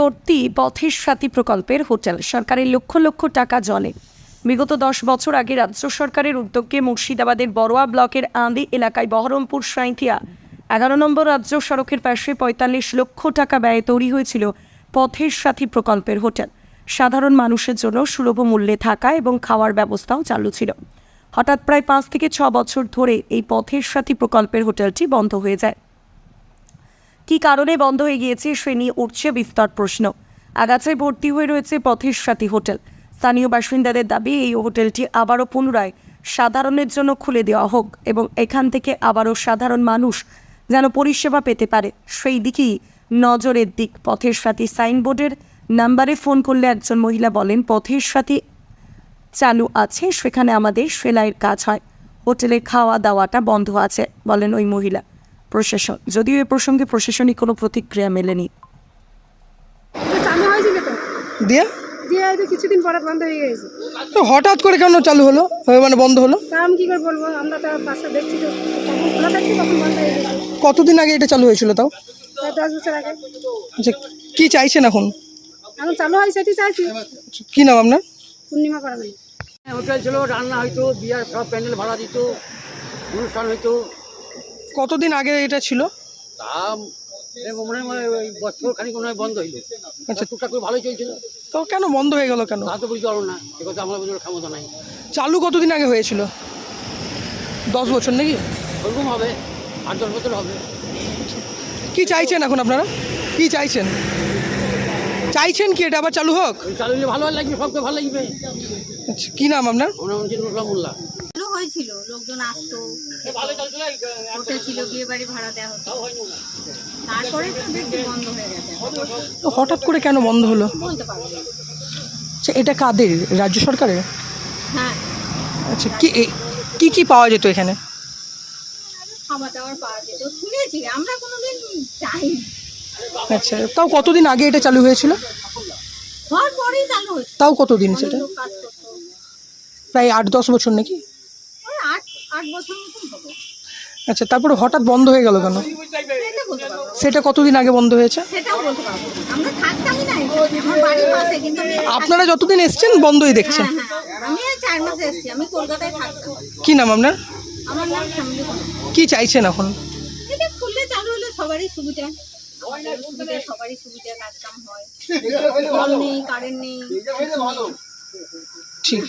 পরবর্তী পথের সাথী প্রকল্পের হোটেল। সরকারের লক্ষ লক্ষ টাকা জলে। বিগত দশ বছর আগে রাজ্য সরকারের উদ্যোগে মুর্শিদাবাদের বড়োয়া ব্লকের আন্দি এলাকায় বহরমপুর সাঁইথিয়া, এগারো নম্বর রাজ্য সড়কের পাশে পঁয়তাল্লিশ লক্ষ টাকা ব্যয়ে তৈরি হয়েছিল পথের সাথী প্রকল্পের হোটেল। সাধারণ মানুষের জন্য সুলভ মূল্যে থাকা এবং খাওয়ার ব্যবস্থাও চালু ছিল। হঠাৎ প্রায় পাঁচ থেকে ছ বছর ধরে এই পথের সাথী প্রকল্পের হোটেলটি বন্ধ হয়ে যায়। কী কারণে বন্ধ হয়ে গিয়েছে সে নিয়ে উঠছে বিস্তর প্রশ্ন। আগাছায় ভর্তি হয়ে রয়েছে পথের সাথী হোটেল। স্থানীয় বাসিন্দাদের দাবি, এই হোটেলটি আবারও পুনরায় সাধারণের জন্য খুলে দেওয়া হোক এবং এখান থেকে আবারও সাধারণ মানুষ যেন পরিষেবা পেতে পারে। সেই দিকেই নজরের দিক। পথের সাথী সাইনবোর্ডের নাম্বারে ফোন করলে একজন মহিলা বলেন পথের সাথী চালু আছে, সেখানে আমাদের সেলাইয়ের কাজ হয়। হোটেলে খাওয়া দাওয়াটা বন্ধ আছে, বলেন ওই মহিলা। প্রশাসন যদিও এ প্রসঙ্গে প্রশাসনিক কোনো প্রতিক্রিয়া মেলেনি। চালু হয়েছিল তো দিয়ে দিয়ে হয়তো কিছুদিন পরে বন্ধ হয়ে গেছে। তো হঠাৎ করে কেন চালু হলো? মানে বন্ধ হলো? তা আমি কী করে বলব? আমরা তো দেখছি তো। কখন খোলা থাকছি কখন বন্ধ হয়ে গেছে। কতদিন আগে এটা চালু হয়েছিল তাও? দশ বছর আগে। আচ্ছা কি চাইছেন এখন? এখন চালু হয় সেটি চাইছি। কি নাম আপনার? পূর্ণিমা করা হোটেল ছিল রান্না হইতো বিয়ার সব প্যান্ডেল ভাড়া দিত অনুষ্ঠান হইতো। কতদিন আগে এটা ছিল? মনে হয় ওই বছর খানিক মনে হয় বন্ধ হইল। আচ্ছা। টুকটাক করে ভালোই চলছিল। তো কেন বন্ধ হয়ে গেল কেন? তা তো বুঝতে না। এ কথা আমরা বুঝতে ক্ষমতা নাই। চালু কতদিন আগে হয়েছিল? দশ বছর নাকি? ওরকম হবে। আট দশ বছর হবে। কি চাইছেন এখন আপনারা? কি চাইছেন? চাইছেন কি এটা আবার চালু হোক? চালু হলে ভালো লাগবে সবকে ভালো লাগবে। আচ্ছা কি নাম আপনার? মোল্লা। ভালো হয়েছিল লোকজন আসতো হোটেল ছিল বিয়ে বাড়ি ভাড়া দেওয়া হতো। তারপরে তো দেখছি বন্ধ হয়ে গেছে। তো হঠাৎ করে কেন বন্ধ হলো? বলতে পারব না। আচ্ছা এটা কাদের? রাজ্য সরকারের? হ্যাঁ। আচ্ছা কি এ- কি কি পাওয়া যেত এখানে? খাবার দাবার পাওয়া যেত শুনেছি আমরা কোনোদিন যাইনি। আচ্ছা তাও কতদিন আগে এটা চালু হয়েছিল? হওয়ার পরেই চালু হয়েছে তাও কতদিন অনেক সেটা? লোক কাজ করতো। প্রায় আট দশ বছর নাকি? আট আট বছর মতন হতো আচ্ছা তারপরে হঠাৎ বন্ধ হয়ে গেল কেন? সেটা কতদিন আগে বন্ধ হয়েছে? আপনারা যতদিন এসছেন বন্ধই দেখছেন। হ্যাঁ হ্যাঁ আমি এই চার মাসে এসেছি। আমি কলকাতায় থাকতাম। কি নাম আপনার। কি চাইছেন এখন? সবারই সুবিধা। সবারই সুবিধা কাজ কাম হয়। জল নেই কারেন্ট নেই। ঠিক।